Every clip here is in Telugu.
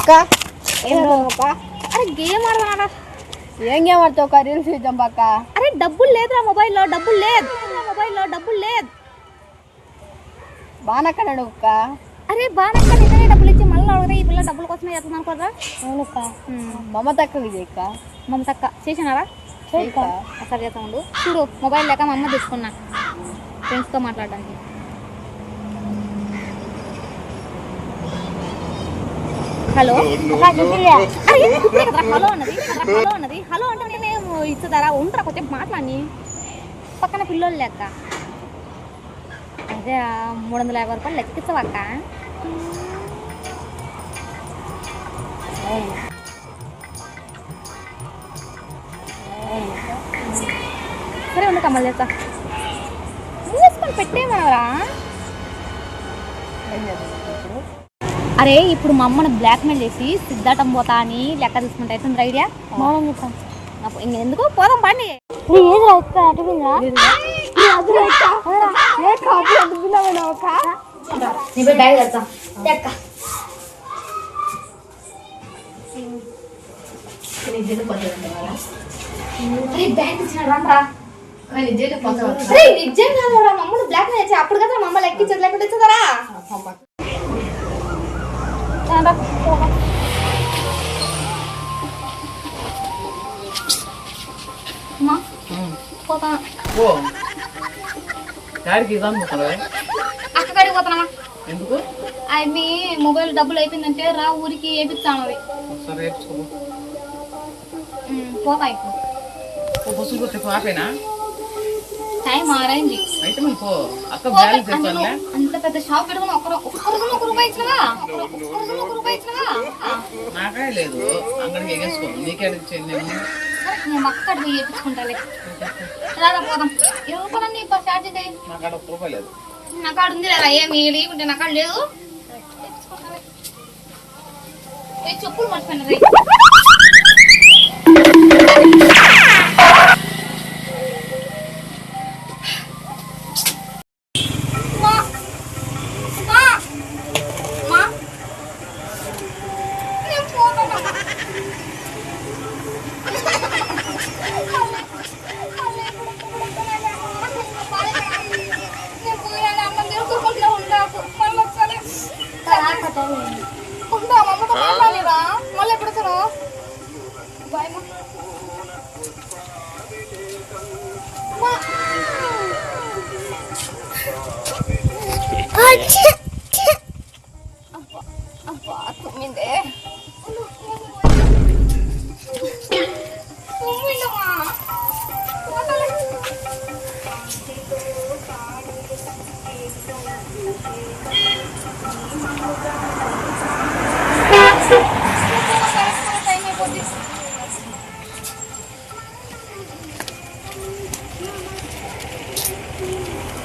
అక్క. ఏంటో అరే గేమ్ ఆడదానా ఏం గేమ్ ఆడుతావు అక్క? రీల్స్ చూద్దాం పక్క అరే డబ్బులు లేదురా మొబైల్లో డబ్బులు లేదు. మొబైల్లో డబ్బులు లేదు. బానక్కడాడు అక్క. అరే బాగా నిజమే డబ్బులు ఇచ్చి మళ్ళీ అడగదా ఈ పిల్ల డబ్బుల కోసమే చేస్తుంది అనుకోరా? అవునక్క మమత అక్క ఇది అక్క. మమతక్క. చేసినారా? ఒకసారి చేస్తా ఉండు. చూడు మొబైల్ లేక మా అమ్మ తీసుకున్నా. ఫ్రెండ్స్తో మాట్లాడడానికి. హలో. హలో అన్నది? హలో అన్నది? హలో అంటే నేను ఇస్తుందారా ఉంటారా? కొంచెం మాట్లాడి. పక్కన పిల్లోళ్ళు లెక్క అదే మూడు వందల యాభై రూపాయలు లెక్కించవక్క సరే ఉండు కమ్మలు చేస్తా. మూసుకొని పెట్టేమనవరా ఏం చేద్దాం అరే ఇప్పుడు మా అమ్మను బ్లాక్మెయిల్ చేసి సిద్ధాటం పోతా అని లెక్క తీసుకుంటే అవుతుంది ఐడియా? మౌనం చెప్తాం ఇంకెందుకు పోదాం పండి. ఏది రా. అరే నిజంగా బ్లాక్ మెయిల్ చేసి అప్పుడు కదా మా అమ్మ లెక్కించదు లేకపోతే ఇచ్చదరా అమ్మా పోతా. ఓ డాడీకి ఇద్దాం అనుకుంటున్నావే అక్క కాడికి పోతానమ్మా. ఎందుకు? అవి మీ మొబైల్ డబ్బులు అయిపోయిందంటే రా ఊరికి వేపిస్తాను అవి ఉమ్, పోతా ఇప్పుడు. ఓ బస్సులు పోతే ఆపేనా? టైం ఆరైంది. అయితే మరి పో. అక్క బ్యాలెన్స్ చేస్తానులే అంత పెద్ద షాప్ పెట్టుకుని ఒక రూ- ఒక్క రోజు ఒక రూపాయి ఇచ్చినవా? ఒక రూపాయి ఇచ్చినవా? ఆ, నాకే లేదు. అంగడికి ఎగేసుకో. నీకే అడిగించేది నేను. అక్కడ పోయి వేపించుకుంటాలే రాదా పోదాం. ఇరవై రూపాయలు అన్ని ఛార్జ్ చేయి నాకు అక్కడ ఒక రూపాయి లేదు. నా కాడ ఉంది లేదా ఏమి లేకుంటే నా కాడ లేదు. చెప్పులు మర్చిపోయినా ఉందా? మమ్మతో మాట్లాడలేదా? మళ్ళీ ఎప్పుడు బాయ్ మా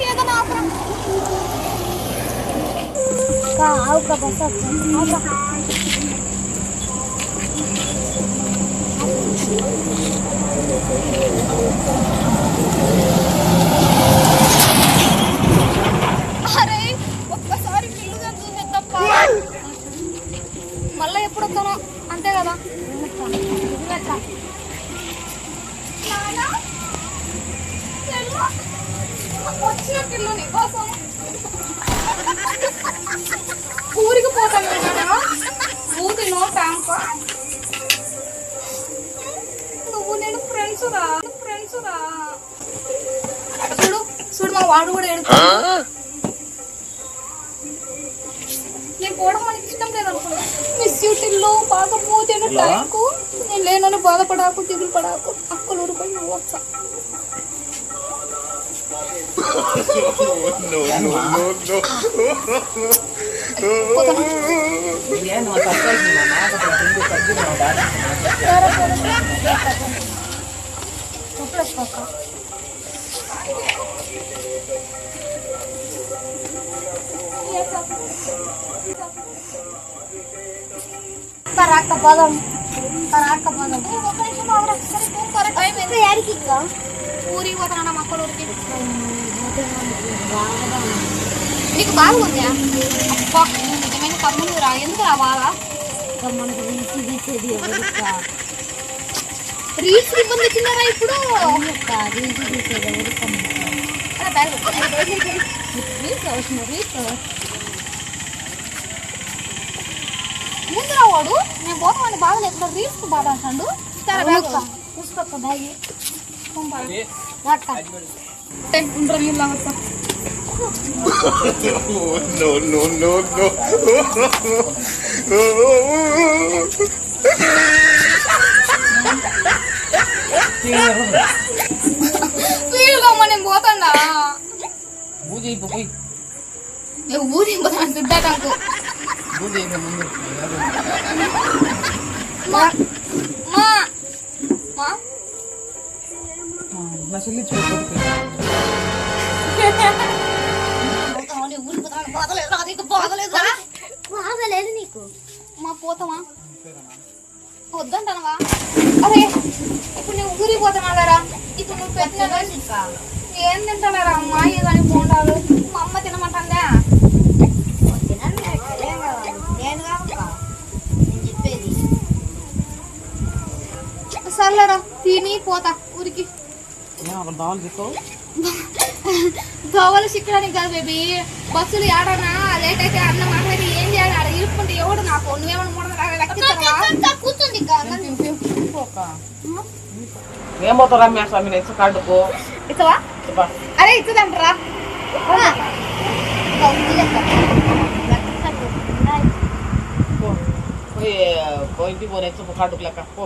ఏదైనా ఆపరా. ఆవుక బస్ వస్తుంది. అరే ఒక్కసారి పిల్లుగా చూసేద్దాం మళ్ళీ ఎప్పుడు వస్తానో అంతే కదా? నాన్న, ఊరికి పోతాను నాన్న ఊరి నో ట్యాంక్ నువ్వు నేను ఫ్రెండ్స్ రా. ఫ్రెండ్స్ రా. చూడు చూడు మా వాడు కూడా ఏడుస్తాడు నేను పోవడం మనకి ఇష్టం లేదు అనుకున్నా మిస్ యూటిల్లో బాగా పోతేను టైంకు నేను లేనని బాధపడాకు దిగులు పడాకు. అక్కలు ఊరిపోయి నువ్వు వచ్చా. no, no, no, no. Yan, mga tapos, mga mga kapatid, pati mga bata. Pero, Tuplas pa ka. पराग का बदम पराग का बदम पराग का बदम पराग का बदम यार की का ఊరికి పోతానా మా అక్కల ఊరికి నీకు బాగా ఉందా? నిజమైన కమ్ములు రా. ఎందుకు రా బాగా? రీల్స్ ఇబ్బంది వచ్చిందారా ఇప్పుడు. అక్క రీల్స్ తీసేది ఎవరక్క మనకు? అరే బ్యాగ్ రీల్స్ అవసరం రీల్స్ ముందురా వాడు. నేను పోతామని బాధ లేకుండా రీల్స్ బాధ అంటాడు. సరే bag no, no, no, no. వీలుగా అమ్మ నేను పోతాడా పూజ అయిపో పోయి నేను ఊరి పోతాను సిద్ధాటంకు పూజ అయిపో ముందు మా మా మా నా చెల్లి చూడు ఊరికి పోతాను బాధలేదు అది ఇంకా బాధలేదా బాగలేదు నీకు. మా పోతావా వద్దంటానవా? అరే ఇప్పుడు నేను ఊరికి పోతానా కదా ఇప్పుడు నువ్వు పెట్టిన ఏం తింటాడారా అమ్మ? ఏదని పోండాలు? మా అమ్మ తినమంటుందా? నేను కాక నేను చెప్పేది. సర్లేరా తిని పోతా ఊరికి. అక్కడ దావాలి చెప్పు దోవలు చిక్కడానికి కాదు బేబీ బస్సులు ఏడనా లేట్ అయితే అన్న మాట్లాడి ఏం చేయాలి ఆడ ఇరుక్కుంటే ఎవడు నాకు నువ్వేమన్నా మూడు లెక్కిస్తావా కూర్చోండి ఏం పోతావు రమ్య స్వామి నెక్స్ట్ కార్డుకు ఇచ్చవా చెప్పా అరే ఇచ్చదంటరా పో పోయి పోయి ఇంటికి పో నెక్స్ట్ కార్డుకు లెక్క పో